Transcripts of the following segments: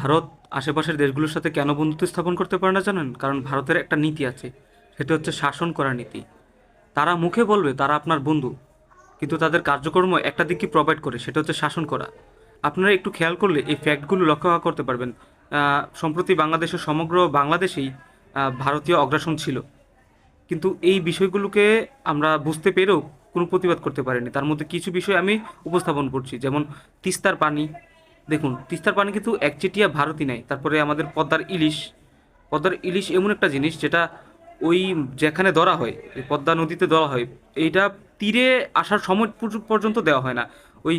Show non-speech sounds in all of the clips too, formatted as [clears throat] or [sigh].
ভারত আশেপাশের দেশগুলোর সাথে কেন বন্ধুত্ব স্থাপন করতে পারে না জানেন? কারণ ভারতের একটা নীতি আছে, সেটা হচ্ছে শাসন করার নীতি। তারা মুখে বলবে, তারা আপনার বন্ধু, কিন্তু তাদের কার্যক্রম একটা দিকই প্রোভাইড করে, সেটা হচ্ছে শাসন করা। আপনারা একটু খেয়াল করলে এই ফ্যাক্টগুলো লক্ষ্য করতে পারবেন। সম্প্রতি বাংলাদেশের সমগ্র বাংলাদেশেই ভারতীয় অগ্রাসন ছিল। কিন্তু এই বিষয়গুলোকে আমরা বুঝতে পেরেও কোনো প্রতিবাদ করতে পারিনি। তার মধ্যে কিছু বিষয় আমি উপস্থাপন করছি, যেমন তিস্তার পানি দেখুন, তিস্তার পানি কিন্তু একচেটিয়া ভারতই নেয়। তারপরে আমাদের পদ্মার ইলিশ। পদ্মার ইলিশ এমন একটা জিনিস যেটা ওই যেখানে ধরা হয় পদ্মা নদীতে ধরা হয়, এইটা তীরে আসার সময় পর্যন্ত দেওয়া হয় না। ওই,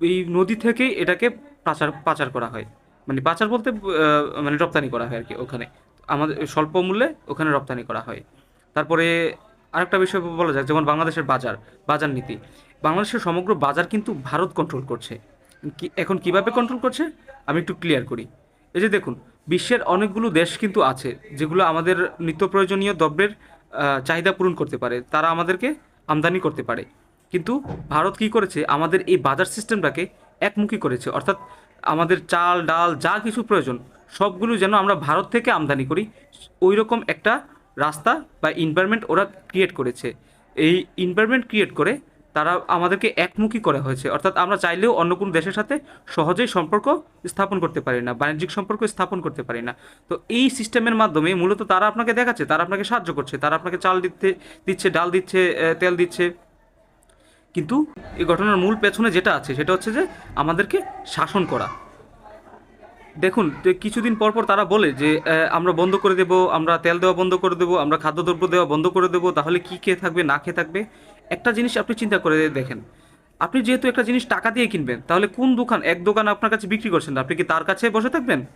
এই নদী থেকেই এটাকে পাচার পাচার করা হয়। মানে পাচার বলতে মানে রপ্তানি করা হয় আর কি ওখানে। আমাদের স্বল্প মূল্যে ওখানে রপ্তানি করা হয়। তারপরে আরেকটা বিষয় বলা যাক, যেমন বাংলাদেশের বাজার বাজার নীতি। বাংলাদেশের সমগ্র বাজার কিন্তু ভারত কন্ট্রোল করছে। এখন কীভাবে কন্ট্রোল করছে? আমি একটু ক্লিয়ার করি। এই যে দেখুন, বিশ্বের অনেকগুলো দেশ কিন্তু আছে, যেগুলো আমাদের নিত্য প্রয়োজনীয় দ্রব্যের চাহিদা পূরণ করতে পারে, তারা আমাদেরকে আমদানি করতে পারে। কিন্তু ভারত কি করেছে? আমাদের এই বাজার সিস্টেমটাকে একমুখী করেছে। অর্থাৎ আমাদের চাল, ডাল, যা কিছু প্রয়োজন, সবগুলো যেন আমরা ভারত থেকে আমদানি করি। ওই রকম একটা রাস্তা বা এনভায়রনমেন্ট ওরা ক্রিয়েট করেছে। এই এনভায়রনমেন্ট ক্রিয়েট করে তারা আমাদেরকে একমুখী করা হয়েছে। অর্থাৎ আমরা চাইলেও অন্য কোনো দেশের সাথে সহজেই সম্পর্ক স্থাপন করতে পারি না, বাণিজ্যিক সম্পর্ক স্থাপন করতে পারি না। তো এই সিস্টেমের মাধ্যমে মূলত তারা আপনাকে দেখাচ্ছে, তারা আপনাকে সাহায্য করছে, তারা আপনাকে চাল দিতে দিচ্ছে, ডাল দিচ্ছে তেল দিচ্ছে। কিন্তু এই ঘটনার মূল পেছনে যেটা আছে, সেটা হচ্ছে যে আমাদেরকে শাসন করা। দেখুন কিছুদিন পর পর তারা বলে যে আমরা বন্ধ করে দেব, আমরা তেল দেওয়া বন্ধ করে দেব, আমরা খাদ্যদ্রব্য দেওয়া বন্ধ করে দেব, তাহলে কি খেয়ে থাকবে, না খেয়ে থাকবে? একটা জিনিস আপনি চিন্তা করে দেখেন। আপনি যেহেতু একটা জিনিস টাকা দিয়ে কিনবেন, তাহলে কোন দোকান, এক দোকান আপনার কাছে বিক্রি করছেন আপনি কি তার কাছে বসে থাকবেন?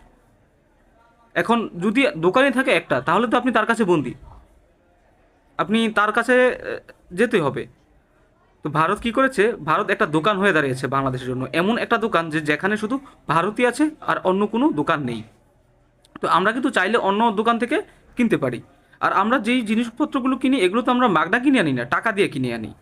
এখন যদি দোকানে থাকে একটা, তাহলে তো আপনি তার কাছে বন্দি। আপনি তার কাছে যেতে হবে। তো ভারত কি করেছে? ভারত একটা দোকান হয়ে দাঁড়িয়েছে বাংলাদেশের জন্য। এমন একটা দোকান যে যেখানে শুধু ভারতই আছে আর অন্য কোনো দোকান নেই। তো আমরা কিন্তু চাইলে অন্য দোকান থেকে কিনতে পারি। আর আমরা যেই জিনিসপত্রগুলো কিনি, এগুলো তো আমরা মাগনা কিনে আনি না, টাকা দিয়ে কিনে আনি।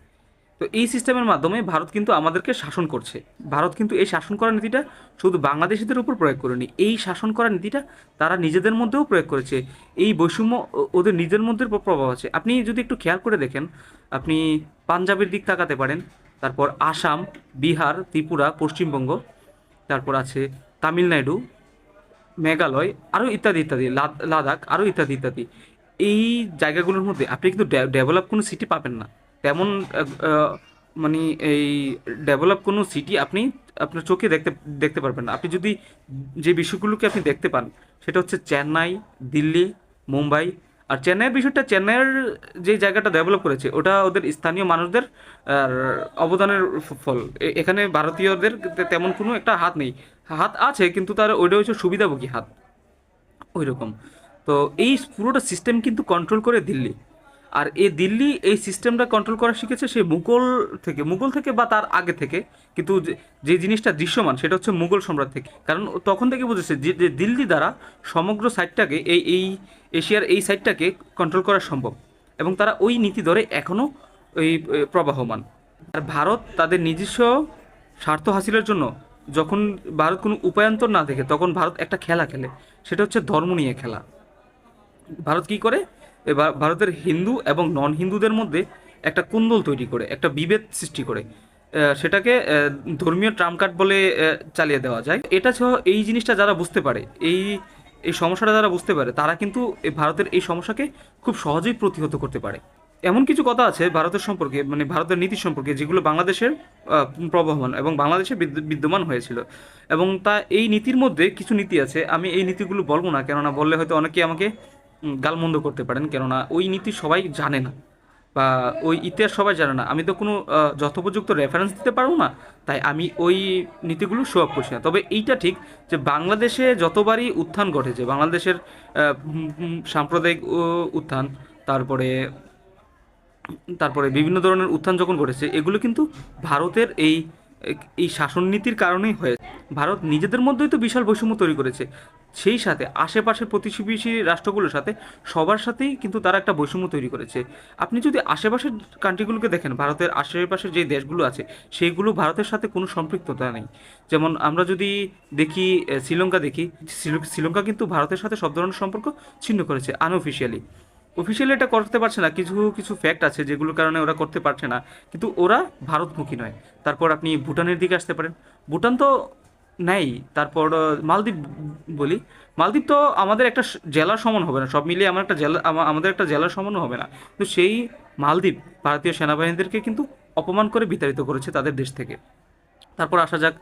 তো এই সিস্টেমের মাধ্যমে ভারত কিন্তু আমাদেরকে শাসন করছে। ভারত কিন্তু এই শাসন করার নীতিটা শুধু বাংলাদেশিদের উপর প্রয়োগ করেনি, এই শাসন করার নীতিটা তারা নিজেদের মধ্যেও প্রয়োগ করেছে। এই বৈষম্য ওদের নিজের মধ্যে প্রভাব আছে। আপনি যদি একটু খেয়াল করে দেখেন, আপনি পাঞ্জাবের দিক তাকাতে পারেন, তারপর আসাম, বিহার, ত্রিপুরা, পশ্চিমবঙ্গ, তারপর আছে তামিলনাড়ু, মেঘালয়, আরও ইত্যাদি ইত্যাদি, লাদ- লাদাখ, আরও ইত্যাদি ইত্যাদি। এই জায়গাগুলোর মধ্যে আপনি কিন্তু ডেভেলপ কোনো সিটি পাবেন না। তেমন মানে এই ডেভেলপ কোনো সিটি আপনি আপনার চোখে দেখতে দেখতে পারবেন না। আপনি যদি যে বিষয়গুলোকে আপনি দেখতে পান, সেটা হচ্ছে চেন্নাই, দিল্লি, মুম্বাই। আর চেন্নাইয়ের বিষয়টা, চেন্নাইয়ের যে জায়গাটা ডেভেলপ করেছে, ওটা ওদের স্থানীয় মানুষদের অবদানের ফল। এখানে ভারতীয়দের তেমন কোনো একটা হাত নেই। হাত আছে, কিন্তু তার ওইটা হচ্ছে সুবিধাভোগী হাত। ওই রকম তো এই পুরোটা সিস্টেম কিন্তু কন্ট্রোল করে দিল্লি। আর এই দিল্লি এই সিস্টেমটা কন্ট্রোল করা শিখেছে সে মুঘল থেকে মুঘল থেকে বা তার আগে থেকে। কিন্তু যে- জিনিসটা দৃশ্যমান সেটা হচ্ছে মুঘল সম্রাট থেকে। কারণ তখন থেকে বুঝেছে যে দিল্লি দ্বারা সমগ্র সাইডটাকে এই এই এশিয়ার এই সাইডটাকে কন্ট্রোল করা সম্ভব। এবং তারা ওই নীতি ধরে এখনও ওই এ, প্রবাহমান। আর ভারত তাদের নিজস্ব স্বার্থ হাসিলের জন্য যখন ভারত কোনো উপায়ন্তর না দেখে তখন ভারত একটা খেলা খেলে। সেটা হচ্ছে ধর্ম নিয়ে খেলা। ভারত কি করে? ভারতের হিন্দু এবং নন হিন্দুদের মধ্যে একটা কুন্দল তৈরি করে, একটা বিভেদ সৃষ্টি করে। সেটাকে ধর্মীয় ট্রাম্প কার্ড বলে চালিয়ে দেওয়া যায়। এটা সহ এই জিনিসটা যারা বুঝতে পারে, এই এই সমস্যাটা যারা বুঝতে পারে, তারা কিন্তু ভারতের এই সমস্যাকে খুব সহজেই প্রতিহত করতে পারে। এমন কিছু কথা আছে ভারতের সম্পর্কে মানে ভারতের নীতি সম্পর্কে, যেগুলো বাংলাদেশের প্রবহমান এবং বাংলাদেশে বিদ্যমান হয়েছিল। এবং তা, এই নীতির মধ্যে কিছু নীতি আছে। আমি এই নীতিগুলো বলব না, কেননা বললে হয়তো অনেকে আমাকে গালমন্দ করতে পারেন, কেননা ওই নীতি সবাই জানে না বা ওই ইতিহাস সবাই জানে না। আমি তো কোনো যথোপযুক্ত রেফারেন্স দিতে পারব না, তাই আমি ওই নীতিগুলো শো আপ করছি না। তবে এইটা ঠিক যে বাংলাদেশে যতবারই উত্থান ঘটেছে, বাংলাদেশের সাম্প্রদায়িক উত্থান, তারপরে তারপরে বিভিন্ন ধরনের উত্থান যখন ঘটেছে, এগুলো কিন্তু ভারতের এই এই শাসন নীতির কারণেই হয়ে ভারত নিজেদের মধ্যেই তো বিশাল বৈষম্য তৈরি করেছে। সেই সাথে আশেপাশের প্রতিবেশী রাষ্ট্রগুলোর সাথে সবার সাথেই কিন্তু তারা একটা বৈষম্য তৈরি করেছে। আপনি যদি আশেপাশের কান্ট্রিগুলোকে দেখেন, ভারতের আশেপাশে যে দেশগুলো আছে, সেইগুলো ভারতের সাথে কোনো সম্পৃক্ততা নেই। যেমন আমরা যদি দেখি শ্রীলঙ্কা দেখি, শ্রীলঙ্কা কিন্তু ভারতের সাথে সব ধরনের সম্পর্ক ছিন্ন করেছে আনঅফিসিয়ালি অফিসিয়ালি এটা করতে পারছে না। কিছু কিছু ফ্যাক্ট আছে যেগুলোর কারণে ওরা করতে পারছে না। কিন্তু ওরা ভারতমুখী নয়। তারপর আপনি ভুটানের দিকে আসতে পারেন। ভুটান তো নেই। তারপর মালদ্বীপ বলি। মালদ্বীপ তো আমাদের একটা জেলা সমান হবে না। সব মিলিয়ে আমার একটা জেলা আমাদের একটা জেলা সমানও হবে না। তো সেই মালদ্বীপ ভারতীয় সেনাবাহিনীদেরকে কিন্তু অপমান করে বিতাড়িত করেছে তাদের দেশ থেকে। তারপর আসা যাক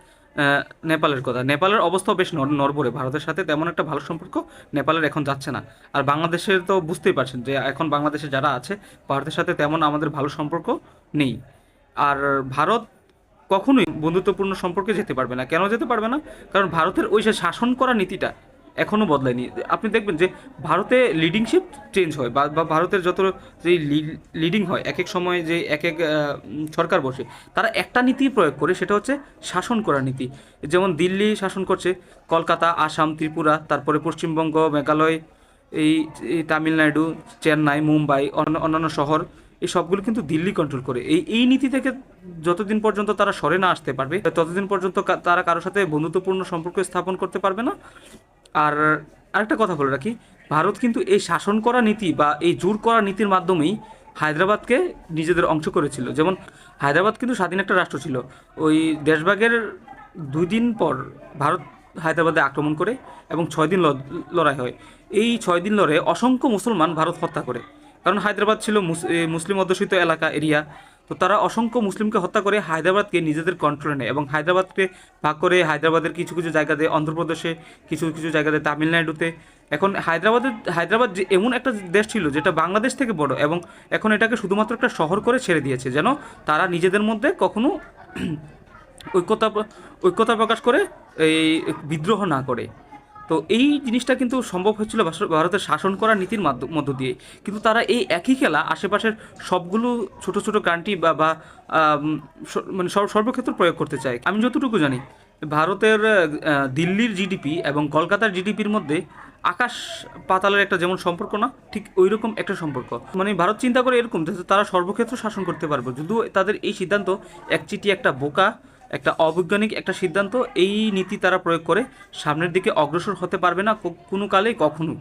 নেপালের কথা। নেপালের অবস্থাও বেশ নরবরে। ভারতের সাথে তেমন একটা ভালো সম্পর্ক নেপালের এখন যাচ্ছে না। আর বাংলাদেশের তো বুঝতেই পারছেন যে এখন বাংলাদেশে যারা আছে, ভারতের সাথে তেমন আমাদের ভালো সম্পর্ক নেই। আর ভারত কখনোই বন্ধুত্বপূর্ণ সম্পর্কে যেতে পারবে না। কেন যেতে পারবে না? কারণ ভারতের ওই যে শাসন করা নীতিটা এখনও বদলায়নি। আপনি দেখবেন যে ভারতে লিডিংশিপ চেঞ্জ হয় বা ভারতের যত যে লিডিং হয় এক এক সময় যে এক এক সরকার বসে, তারা একটা নীতি প্রয়োগ করে, সেটা হচ্ছে শাসন করা নীতি। যেমন দিল্লি শাসন করছে, কলকাতা, আসাম, ত্রিপুরা, তারপরে পশ্চিমবঙ্গ, মেঘালয়, এই তামিলনাড়ু, চেন্নাই, মুম্বাই অন্য অন্যান্য শহর, এই সবগুলো কিন্তু দিল্লি কন্ট্রোল করে। এই এই নীতি থেকে যতদিন পর্যন্ত তারা সরে না আসতে পারবে, ততদিন পর্যন্ত তারা কারোর সাথে বন্ধুত্বপূর্ণ সম্পর্ক স্থাপন করতে পারবে না। আর আরেকটা কথা বলে রাখি, ভারত কিন্তু এই শাসন করা নীতি বা এই জোর করা নীতির মাধ্যমেই হায়দ্রাবাদকে নিজেদের অংশ করেছিল। যেমন হায়দ্রাবাদ কিন্তু স্বাধীন একটা রাষ্ট্র ছিল। ওই দেশভাগের দুই দিন পর ভারত হায়দ্রাবাদে আক্রমণ করে এবং ছয় দিন লড়াই হয়। এই ছয় দিন লড়াইয়ে অসংখ্য মুসলমান ভারত হত্যা করে। কারণ হায়দ্রাবাদ ছিল মুস- মুসলিম অধ্যুষিত এলাকা, এরিয়া। তো তারা অসংখ্য মুসলিমকে হত্যা করে হায়দ্রাবাদকে নিজেদের কন্ট্রোলে নেয় এবং হায়দ্রাবাদকে ভাগ করে হায়দ্রাবাদের কিছু কিছু জায়গাতে অন্ধ্রপ্রদেশে, কিছু কিছু জায়গাতে তামিলনাড়ুতে। এখন হায়দ্রাবাদের হায়দ্রাবাদ যে এমন একটা দেশ ছিল যেটা বাংলাদেশ থেকে বড় এবং এখন এটাকে শুধুমাত্র একটা শহর করে ছেড়ে দিয়েছে যেন তারা নিজেদের মধ্যে কখনো [clears throat] ঐক্যতা ঐক্যতা প্রকাশ করে এই বিদ্রোহ না করে। তো এই জিনিসটা কিন্তু সম্ভব হচ্ছিল ভাস- ভারতের শাসন করা নীতির মধ্য দিয়ে। কিন্তু তারা এই একই খেলা আশেপাশের সবগুলো ছোট ছোট কান্ট্রি বা বা মানে সর- সর্বক্ষেত্র প্রয়োগ করতে চায়। আমি যতটুকু জানি, ভারতের দিল্লির জিডিপি এবং কলকাতার জিডিপির মধ্যে আকাশ পাতালের একটা যেমন সম্পর্ক না, ঠিক ওই রকম একটা সম্পর্ক। মানে ভারত চিন্তা করে এরকম যে তারা সর্বক্ষেত্র শাসন করতে পারবে। যদিও তাদের এই সিদ্ধান্ত একচিটি একটা বোকা একটা অবৈজ্ঞানিক একটা সিদ্ধান্ত, এই নীতি তারা প্রয়োগ করে সামনের দিকে অগ্রসর হতে পারবে না কোনো কালেই কখনো